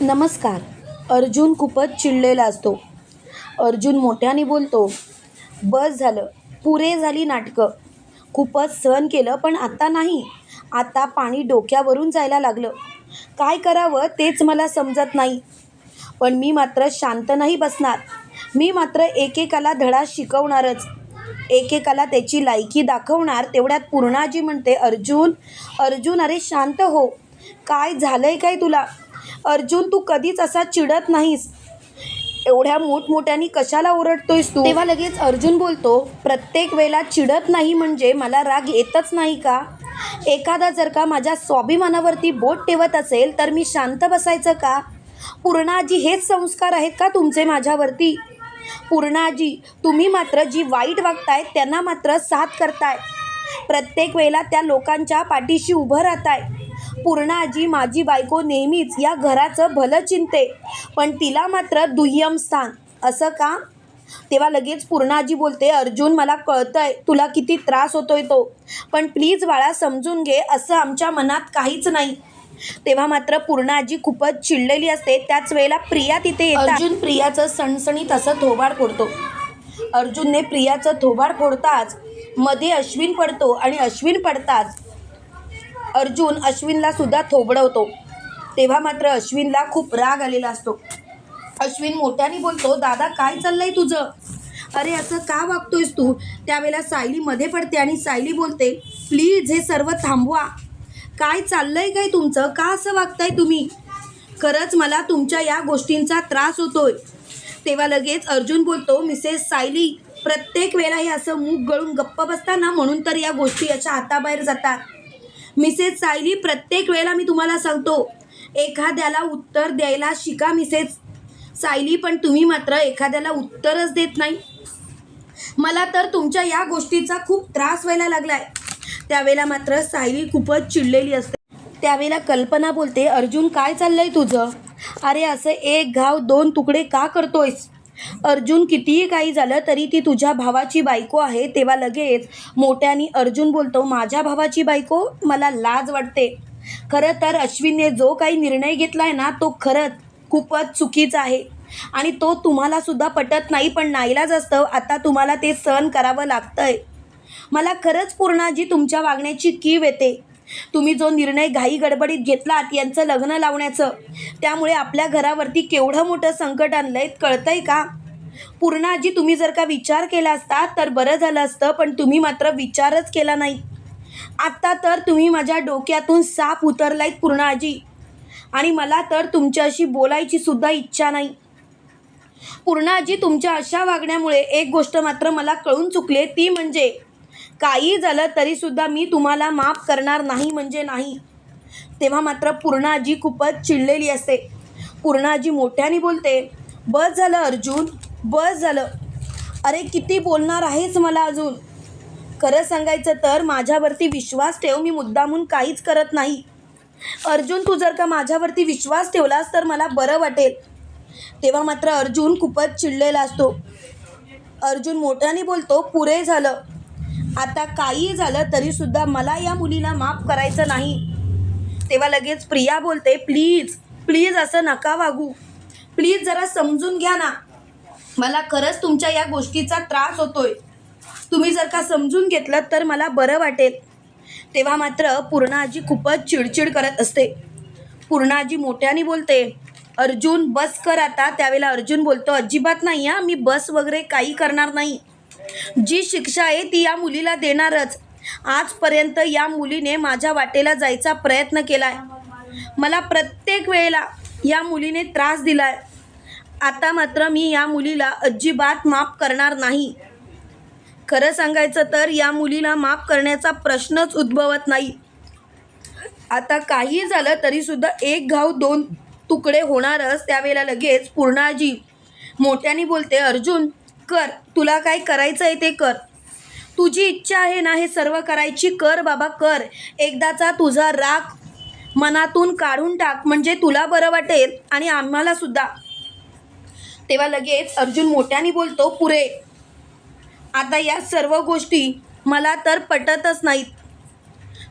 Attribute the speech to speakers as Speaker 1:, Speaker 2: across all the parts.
Speaker 1: नमस्कार. अर्जुन खूपच चिडलेला असतो. अर्जुन मोठ्याने बोलतो बस झालं. पुरे झाली नाटकं. खूपच सहन केलं पण आता नाही. आता पाणी डोक्यावरून जायला लागलं. काय करावं तेच मला समजत नाही. पण मी मात्र शांत नाही बसणार. मी मात्र एकेकाला धडा शिकवणारच. एकेकाला त्याची लायकी दाखवणार तेवढ्यात पूर्णाजी म्हणते अर्जुन अर्जुन अरे शांत हो. काय झालं आहे काय तुला? अर्जुन तू कधीच असा चिडत नाहीस. एवढ्या मोठमोठ्याने कशाला ओरडतोयस तू? तेव्हा लगेच अर्जुन बोलतो प्रत्येक वेळेला चिडत नाही म्हणजे मला राग येतच नाही का? एखादा जर का माझ्या स्वाभिमानावरती बोट ठेवत असेल तर मी शांत बसायचं का? पूर्णाजी हेच संस्कार आहेत का तुमचे माझ्यावरती? पूर्णाजी तुम्ही मात्र जी वाईट वागताय त्यांना मात्र साथ करताय. प्रत्येक वेळेला त्या लोकांच्या पाठीशी उभं राहताय. पूर्णाजी माझी बायको नेहमीच या घराचं भलं चिंते पण तिला मात्र दुय्यम स्थान. असं का? तेव्हा लगेच पूर्णाजी बोलते अर्जुन मला कळतंय तुला किती त्रास होतोय तो पण प्लीज बाळा समजून घे असं आमच्या मनात काहीच नाही. तेव्हा मात्र पूर्णाजी खूपच चिडलेली असते. त्याच वेळेला प्रिया तिथे येतात. अर्जुन प्रियाचं सणसणीत असं थोबाड फोडतो. अर्जुनने प्रियाचं थोबाड फोडताच मध्ये अश्विन पडतो आणि अश्विन पडताच अर्जुन अश्विनला सुद्धा थोबडवतो. तेव्हा मात्र अश्विनला खूप राग आलेला असतो. अश्विन मोठ्याने बोलतो दादा काय चाललंय तुझं? अरे असं का वागतोयस तू? त्यावेळेला सायली मध्ये पडते आणि सायली बोलते प्लीज हे सर्व थांबवा. काय चाललंय काय तुमचं? का असं वागताय तुम्ही? खरंच मला तुमच्या या गोष्टींचा त्रास होतोय. तेव्हा लगेच अर्जुन बोलतो मिसेस सायली प्रत्येक वेळा हे असं मूग गळून गप्प बसताना म्हणून तर या गोष्टी याच्या हाताबाहेर जातात. मिसेस सायली प्रत्येक वेळेला मी तुम्हाला सांगतो एखाद्याला उत्तर द्यायला शिका मिसेस. सायली पण तुम्ही मात्र एखाद्याला उत्तरच देत नाही. मला तर तुमच्या या गोष्टीचा खूप त्रास व्हायला लागलाय. त्यावेळेला मात्र सायली खूपच चिडलेली असते. त्यावेळेला कल्पना बोलते अर्जुन काय चाललंय तुझं? अरे असं एक घाव दोन तुकडे का करतोयस? अर्जुन कितीही काही झालं तरी ती तुझ्या भावाची बायको आहे तेव्हा लगेच मोठ्याने अर्जुन बोलतो माझ्या भावाची बायको? मला लाज वाटते. खरं तर अश्विनने जो काही निर्णय घेतला आहे ना तो खरंच खूपच चुकीचा आहे. आणि तो तुम्हाला सुद्धा पटत नाही पण नाईलाज असतं. आता तुम्हाला ते सहन करावं लागतंय. मला खरंच पूर्णाजी तुमच्या वागण्याची कीव येते. तुम्ही जो निर्णय घाई गडबडीत घेतलात यांचं लग्न लावण्याचं त्यामुळे आपल्या घरावरती केवढं मोठं संकट आणलंय कळतंय का? पूर्णाजी तुम्ही जर का विचार केला असता तर बरं झालं असतं पण तुम्ही मात्र विचारच केला नाही. आत्ता तर तुम्ही माझ्या डोक्यातून साप उतरलायत पूर्णाजी. आणि मला तर तुमच्याशी बोलायची सुद्धा इच्छा नाही. पूर्णाजी तुमच्या अशा वागण्यामुळे एक गोष्ट मात्र मला कळून चुकले ती म्हणजे काही झालं तरीसुद्धा मी तुम्हाला माफ करणार नाही म्हणजे नाही. तेव्हा मात्र पूर्णाजी खूपच चिडलेली असते. पूर्णाजी मोठ्याने बोलते बस झालं अर्जुन बस झालं. अरे किती बोलणार आहेस मला अजून? खरं सांगायचं तर माझ्यावरती विश्वास ठेव मी मुद्दामून काहीच करत नाही. अर्जुन तू जर का माझ्यावरती विश्वास ठेवलास तर मला बरं वाटेल. तेव्हा मात्र अर्जुन खूपच चिडलेला असतो. अर्जुन मोठ्याने बोलतो पुरे झालं. आता काही झालं तरीसुद्धा मला या मुलीला माफ करायचं नाही. तेव्हा लगेच प्रिया बोलते प्लीज प्लीज असं नका वागू. प्लीज जरा समजून घ्या ना. मला खरंच तुमच्या या गोष्टीचा त्रास होतोय. तुम्ही जर का समजून घेतलं तर मला बरं वाटेल. तेव्हा मात्र पूर्णाजी खूपच चिडचिड करत असते. पूर्णाजी मोठ्याने बोलते अर्जुन बस कर आता. त्यावेळेला अर्जुन बोलतो अजिबात नाही हां मी बस वगैरे काही करणार नाही. जी शिक्षा आहे ती या मुलीला देणारच. आजपर्यंत या मुलीने माझ्या वाटेला जायचा प्रयत्न केलाय. मला प्रत्येक वेळेला या मुलीने त्रास दिलाय. आता मात्र मी या मुलीला अजिबात माफ करणार नाही. खरं सांगायचं तर या मुलीला माफ करण्याचा प्रश्नच उद्भवत नाही. आता काही झालं तरीसुद्धा एक घाव दोन तुकडे होणारच. त्यावेळेला लगेच पूर्णाजी मोठ्याने बोलते अर्जुन कर. तुला काय करायचं आहे ते कर. तुझी इच्छा आहे ना हे सर्व करायची कर बाबा कर. एकदाचा तुझा राग मनातून काढून टाक म्हणजे तुला बरं वाटेल आणि आम्हाला सुद्धा. तेव्हा लगेच अर्जुन मोठ्याने बोलतो पुरे आता या सर्व गोष्टी मला तर पटतच नाहीत.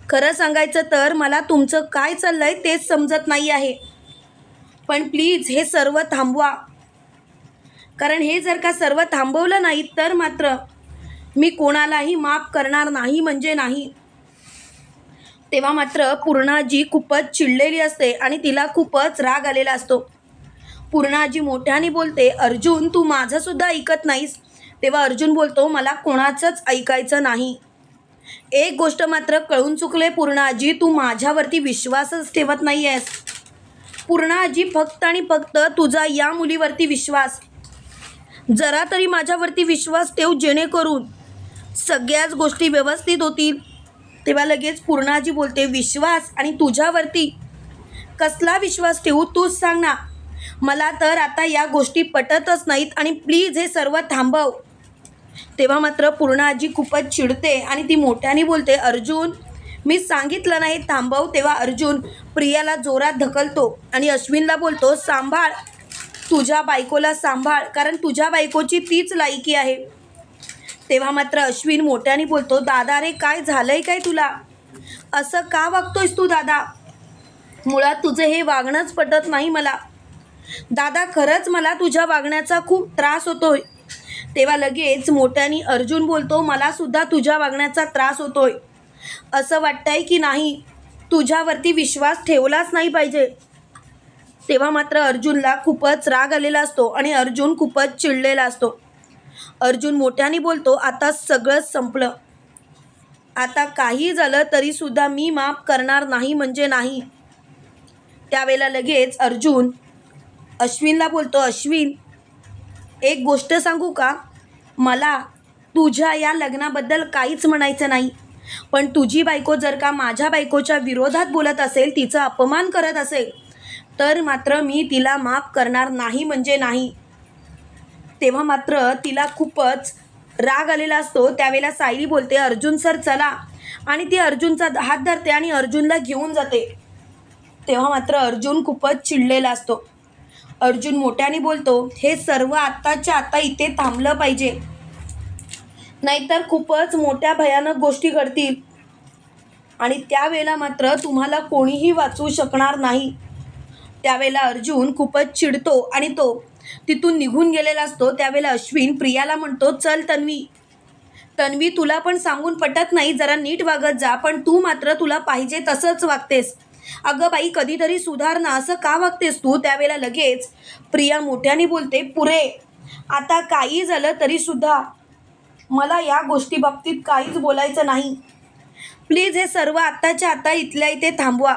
Speaker 1: खरं सांगायचं तर मला तुमचं काय चाललं आहे तेच समजत नाही आहे. पण प्लीज हे सर्व थांबवा. कारण हे जर का सर्व थांबवलं नाही तर मात्र मी कोणालाही माफ करणार नाही म्हणजे नाही. तेव्हा मात्र पूर्णाजी खूपच चिडलेली असते आणि तिला खूपच राग आलेला असतो. पूर्णाजी मोठ्याने बोलते अर्जुन तू माझंसुद्धा ऐकत नाहीस. तेव्हा अर्जुन बोलतो मला कोणाचंच ऐकायचं नाही. एक गोष्ट मात्र कळून चुकले पूर्णाजी तू माझ्यावरती विश्वासच ठेवत नाही आहेस पूर्णाजी फक्त आणि फक्त तुझा या मुलीवरती विश्वास. जरा तरी माझ्यावरती विश्वास ठेव जेणेकरून सगळ्याच गोष्टी व्यवस्थित होतील. तेव्हा लगेच पूर्णाजी बोलते विश्वास आणि तुझ्यावरती कसला विश्वास ठेवू तूच सांग ना. मला तर आता या गोष्टी पटतच नाहीत आणि प्लीज हे सर्व थांबव. तेव्हा मात्र पूर्णाजी खूपच चिडते आणि ती मोठ्याने बोलते अर्जुन मी सांगितलं नाही थांबव. तेव्हा अर्जुन प्रियाला जोरात ढकलतो आणि अश्विनला बोलतो सांभाळ तुझ्या बायकोला सांभाळ कारण तुझ्या बायकोची तीच लायकी आहे. तेव्हा मात्र अश्विन मोठ्याने बोलतो दादा रे काय झालंय काय तुला? असं का वागतोयस तू दादा? मुळात तुझं हे वागणंच पटत नाही मला. दादा खरंच मला तुझ्या वागण्याचा खूप त्रास होतोय. तेव्हा लगेच मोठ्याने अर्जुन बोलतो मला सुद्धा तुझ्या वागण्याचा त्रास होतोय. असं वाटतंय की नाही? तुझ्यावरती विश्वास ठेवलाच नाही पाहिजे. तेव्हा मात्र अर्जुनला खूपच राग आलेला असतो आणि अर्जुन खूपच चिडलेला असतो. अर्जुन मोठ्याने बोलतो आता सगळंच संपलं. आता काही झालं तरीसुद्धा मी माफ करणार नाही म्हणजे नाही. त्यावेळेला लगेच अर्जुन अश्विनला बोलतो अश्विन एक गोष्ट सांगू का? मला तुझ्या या लग्नाबद्दल काहीच म्हणायचं नाही. पण तुझी बायको जर का माझ्या बायकोच्या विरोधात बोलत असेल तिचा अपमान करत असेल तर मात्र मी तिला माफ करणार नाही म्हणजे नाही. तेव्हा मात्र तिला खूपच राग आलेला असतो. त्यावेळेला सायली बोलते अर्जुन सर चला. आणि ती अर्जुनचा हात धरते आणि अर्जुनला घेऊन जाते. तेव्हा मात्र अर्जुन खूपच चिडलेला असतो. अर्जुन मोठ्याने बोलतो हे सर्व आत्ताच्या आत्ता इथे थांबलं पाहिजे. नाहीतर खूपच मोठ्या भयानक गोष्टी घडतील. आणि त्यावेळेला मात्र तुम्हाला कोणीही वाचवू शकणार नाही. त्यावेळेला अर्जुन खूपच चिडतो आणि तो तिथून निघून गेलेला असतो. त्यावेळेला अश्विन प्रियाला म्हणतो चल तन्वी. तन्वी तुला पण सांगून पटत नाही जरा नीट वागत जा पण तू मात्र तुला पाहिजे तसंच वागतेस. अगं बाई कधीतरी सुधारणा असं का वागतेस तू? त्यावेळेला लगेच प्रिया मोठ्याने बोलते पुरे आता काही झालं तरीसुद्धा मला या गोष्टीबाबतीत काहीच बोलायचं नाही. प्लीज हे सर्व आत्ताच्या आता इथल्या इथे थांबवा.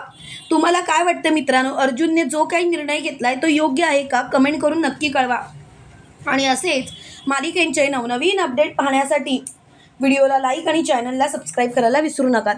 Speaker 1: तुम्हाला काय वाटतं मित्रांनो? अर्जुनने जो काही निर्णय घेतला आहे तो योग्य आहे का? कमेंट करून नक्की कळवा. आणि असेच मालिकेंचे नवनवीन अपडेट पाहण्यासाठी व्हिडिओला लाईक आणि चॅनलला सबस्क्राईब करायला विसरू नका.